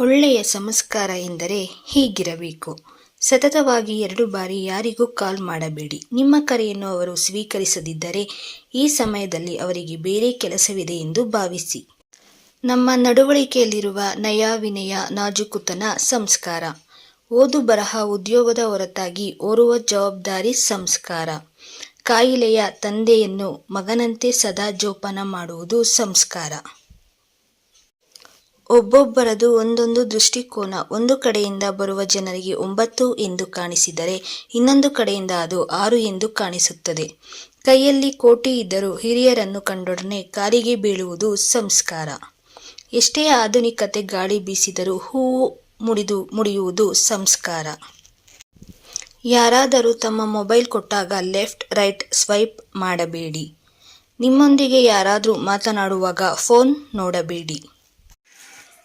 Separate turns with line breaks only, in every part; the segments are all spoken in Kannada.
ಒಳ್ಳೆಯ ಸಂಸ್ಕಾರ ಎಂದರೆ ಹೀಗಿರಬೇಕು. ಸತತವಾಗಿ ಎರಡು ಬಾರಿ ಯಾರಿಗೂ ಕಾಲ್ ಮಾಡಬೇಡಿ. ನಿಮ್ಮ ಕರೆಯನ್ನು ಅವರು ಸ್ವೀಕರಿಸದಿದ್ದರೆ ಈ ಸಮಯದಲ್ಲಿ ಅವರಿಗೆ ಬೇರೆ ಕೆಲಸವಿದೆ ಎಂದು ಭಾವಿಸಿ. ನಮ್ಮ ನಡವಳಿಕೆಯಲ್ಲಿರುವ ನಯ ವಿನಯ ನಾಜುಕುತನ ಸಂಸ್ಕಾರ. ಓದು ಬರಹ ಉದ್ಯೋಗದ ಹೊರತಾಗಿ ಓರುವ ಜವಾಬ್ದಾರಿ ಸಂಸ್ಕಾರ. ಕಾಯಿಲೆಯ ತಂದೆಯನ್ನು ಮಗನಂತೆ ಸದಾ ಜೋಪಾನ ಮಾಡುವುದು ಸಂಸ್ಕಾರ. ಒಬ್ಬೊಬ್ಬರದು ಒಂದೊಂದು ದೃಷ್ಟಿಕೋನ. ಒಂದು ಕಡೆಯಿಂದ ಬರುವ ಜನರಿಗೆ ಒಂಬತ್ತು ಎಂದು ಕಾಣಿಸಿದರೆ ಇನ್ನೊಂದು ಕಡೆಯಿಂದ ಅದು ಆರು ಎಂದು ಕಾಣಿಸುತ್ತದೆ. ಕೈಯಲ್ಲಿ ಕೋಟಿ ಇದ್ದರೂ ಹಿರಿಯರನ್ನು ಕಂಡೊಡನೆ ಕಾರಿಗೆ ಬೀಳುವುದು ಸಂಸ್ಕಾರ. ಎಷ್ಟೇ ಆಧುನಿಕತೆ ಗಾಳಿ ಬೀಸಿದರೂ ಹೂವು ಮುಡಿದು ಮುಡಿಯುವುದು ಸಂಸ್ಕಾರ. ಯಾರಾದರೂ ತಮ್ಮ ಮೊಬೈಲ್ ಕೊಟ್ಟಾಗ ಲೆಫ್ಟ್, ರೈಟ್ ಸ್ವೈಪ್ ಮಾಡಬೇಡಿ. ನಿಮ್ಮೊಂದಿಗೆ ಯಾರಾದರೂ ಮಾತನಾಡುವಾಗ ಫೋನ್ ನೋಡಬೇಡಿ.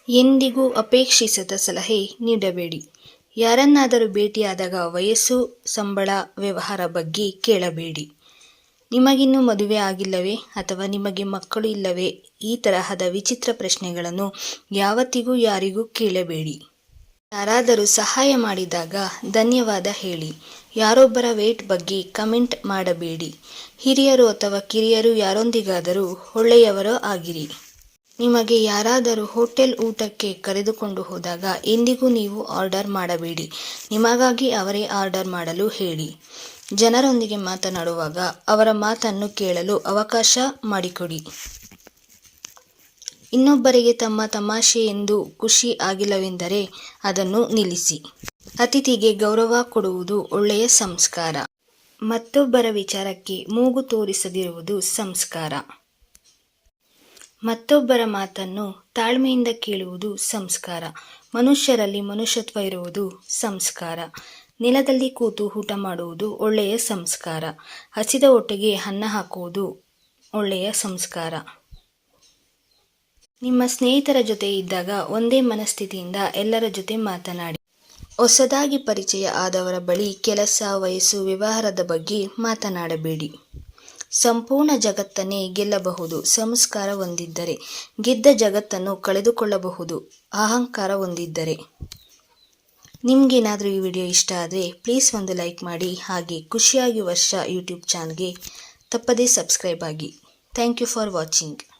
ಎಂದಿಗೂ ಅಪೇಕ್ಷಿಸದ ಸಲಹೆ ನೀಡಬೇಡಿ. ಯಾರನ್ನಾದರೂ ಭೇಟಿಯಾದಾಗ ವಯಸ್ಸು, ಸಂಬಳ, ವ್ಯವಹಾರ ಬಗ್ಗೆ ಕೇಳಬೇಡಿ. ನಿಮಗಿನ್ನೂ ಮದುವೆ ಆಗಿಲ್ಲವೇ ಅಥವಾ ನಿಮಗೆ ಮಕ್ಕಳು ಇಲ್ಲವೇ ಈ ತರಹದ ವಿಚಿತ್ರ ಪ್ರಶ್ನೆಗಳನ್ನು ಯಾವತ್ತಿಗೂ ಯಾರಿಗೂ ಕೇಳಬೇಡಿ. ಯಾರಾದರೂ ಸಹಾಯ ಮಾಡಿದಾಗ ಧನ್ಯವಾದ ಹೇಳಿ. ಯಾರೊಬ್ಬರ ವೇಟ್ ಬಗ್ಗೆ ಕಮೆಂಟ್ ಮಾಡಬೇಡಿ. ಹಿರಿಯರು ಅಥವಾ ಕಿರಿಯರು ಯಾರೊಂದಿಗಾದರೂ ಒಳ್ಳೆಯವರೋ ಆಗಿರಿ. ನಿಮಗೆ ಯಾರಾದರೂ ಹೋಟೆಲ್ ಊಟಕ್ಕೆ ಕರೆದುಕೊಂಡು ಹೋದಾಗ ಎಂದಿಗೂ ನೀವು ಆರ್ಡರ್ ಮಾಡಬೇಡಿ. ನಿಮಗಾಗಿ ಅವರೇ ಆರ್ಡರ್ ಮಾಡಲು ಹೇಳಿ. ಜನರೊಂದಿಗೆ ಮಾತನಾಡುವಾಗ ಅವರ ಮಾತನ್ನು ಕೇಳಲು ಅವಕಾಶ ಮಾಡಿಕೊಡಿ. ಇನ್ನೊಬ್ಬರಿಗೆ ತಮ್ಮ ತಮಾಷೆ ಎಂದು ಖುಷಿ ಆಗಿಲ್ಲವೆಂದರೆ ಅದನ್ನು ನಿಲ್ಲಿಸಿ. ಅತಿಥಿಗೆ ಗೌರವ ಕೊಡುವುದು ಒಳ್ಳೆಯ ಸಂಸ್ಕಾರ. ಮತ್ತೊಬ್ಬರ ವಿಚಾರಕ್ಕೆ ಮೂಗು ತೋರಿಸದಿರುವುದು ಸಂಸ್ಕಾರ. ಮತ್ತೊಬ್ಬರ ಮಾತನ್ನು ತಾಳ್ಮೆಯಿಂದ ಕೇಳುವುದು ಸಂಸ್ಕಾರ. ಮನುಷ್ಯರಲ್ಲಿ ಮನುಷ್ಯತ್ವ ಇರುವುದು ಸಂಸ್ಕಾರ. ನೆಲದಲ್ಲಿ ಕೂತು ಊಟ ಮಾಡುವುದು ಒಳ್ಳೆಯ ಸಂಸ್ಕಾರ. ಹಸಿದ ಹೊಟ್ಟೆಗೆ ಅನ್ನ ಹಾಕುವುದು ಒಳ್ಳೆಯ ಸಂಸ್ಕಾರ. ನಿಮ್ಮ ಸ್ನೇಹಿತರ ಜೊತೆ ಇದ್ದಾಗ ಒಂದೇ ಮನಸ್ಥಿತಿಯಿಂದ ಎಲ್ಲರ ಜೊತೆ ಮಾತನಾಡಿ. ಹೊಸದಾಗಿ ಪರಿಚಯ ಆದವರ ಬಳಿ ಕೆಲಸ, ವಯಸ್ಸು, ವ್ಯವಹಾರದ ಬಗ್ಗೆ ಮಾತನಾಡಬೇಡಿ. ಸಂಪೂರ್ಣ ಜಗತ್ತನ್ನೇ ಗೆಲ್ಲಬಹುದು, ಸಂಸ್ಕಾರ ಹೊಂದಿದ್ದರೆ, ಗೆದ್ದ ಜಗತ್ತನ್ನು ಕಳೆದುಕೊಳ್ಳಬಹುದು, ಅಹಂಕಾರ ಹೊಂದಿದ್ದರೆ. ನಿಮಗೇನಾದರೂ ಈ ವಿಡಿಯೋ ಇಷ್ಟ ಆದರೆ ಪ್ಲೀಸ್ ಒಂದು ಲೈಕ್ ಮಾಡಿ, ಹಾಗೆ ಖುಷಿಯಾಗಿ ವರ್ಷ ಯೂಟ್ಯೂಬ್ ಚಾನಲ್ಗೆ ತಪ್ಪದೇ ಸಬ್ಸ್ಕ್ರೈಬ್ ಆಗಿ. Thank you for watching